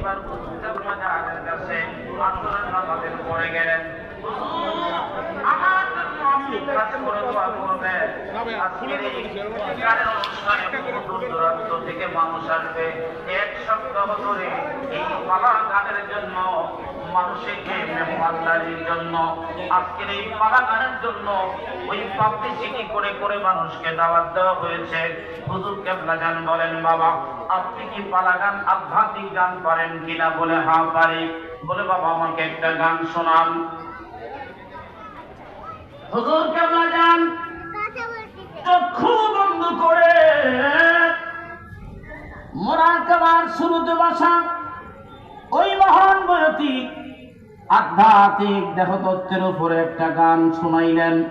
পরিবার উত্থাপনা আগের কাছে আপনারা আমাদের পড়ে গেলেন। মানুষকে করে মানুষকে দাওয়াত দেওয়া হয়েছে হুজুর কেবলা গান বলেন, বাবা, আপনি কি পালা গান আধ্যাত্মিক গান পারেন কিনা? বলে হ্যাঁ পারি। বলে, বাবা, আমাকে একটা গান শোনান। হুজুর কেবলা গান চক্ষু বন্ধ করে। মোরাকাবার শুরুতে বসা। ওই মহান বয়তী আধ্যাত্মিক দেহতত্ত্বের উপরে একটা গান শুনাইলেন।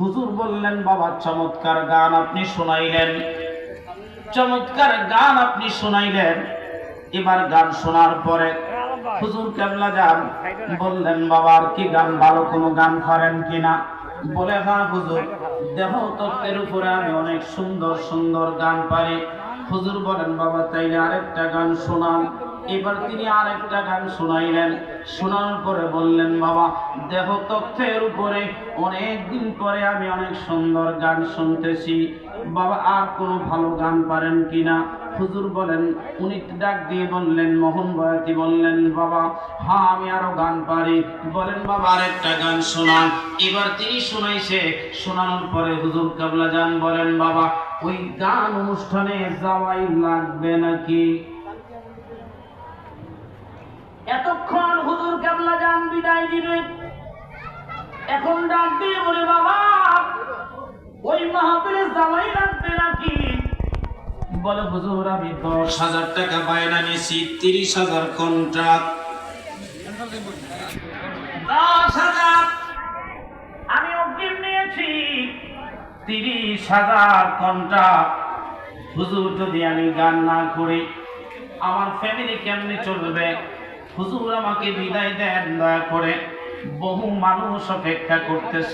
হুজুর বললেন, বাবা, চমৎকার গান আপনি শুনাইলেন। চমৎকার গান আপনি শুনাইলেন। এবার গান শোনার পরে হুজুর কেবলা যান, বললেন বাবা আর কি গান ভালো? কোনো গান পারেন কিনা বলে হ্যাঁ হুজুর, দেহ তত্ত্বের উপরে আমি অনেক সুন্দর সুন্দর গান পারি। হুজুর বলেন, বাবা, তাইলে আরেকটা গান শোনান। এবার তিনি আরেকটা গান শোনাইলেন। শোনার পরে বললেন, বাবা, দেহ তথ্যের উপরে অনেক দিন পরে আমি অনেক সুন্দর গান শুনতেছি। বাবা, আর কোনো ভালো গান পারেন কিনা হুজুর বলেন, উনি ডাক দিয়ে বললেন, মোহন বয়াতি বললেন, বাবা হ্যাঁ আমি আরও গান পারি। বলেন, বাবা, আরেকটা গান শোনান। এবার তিনি শোনাইছে, শোনানোর পরে হুজুর কাবলা যান, বলেন, বাবা, ওই গান অনুষ্ঠানে যাওয়াই লাগবে নাকি? এতক্ষণ হুজুর কাবলা যান বিদায় দিবে। এখন ডাক দিয়ে বলে, বাবা, ওই লাগবে নাকি বলে, হুজুর, আমি দশ হাজার টাকা নিয়েছি, তিরিশ হাজার কন্ট্রাক্ট দশ হাজার। আমি অগ্রিম নিয়েছি, তিরিশ হাজার কন্ট্রাক্ট হুজুর, যদি আমি গান না করি, আমার ফ্যামিলি কেমনে চলবে? হুজুর আমাকে বিদায় দেন, দয়া করে। বহু মানুষ অপেক্ষা করতেছে।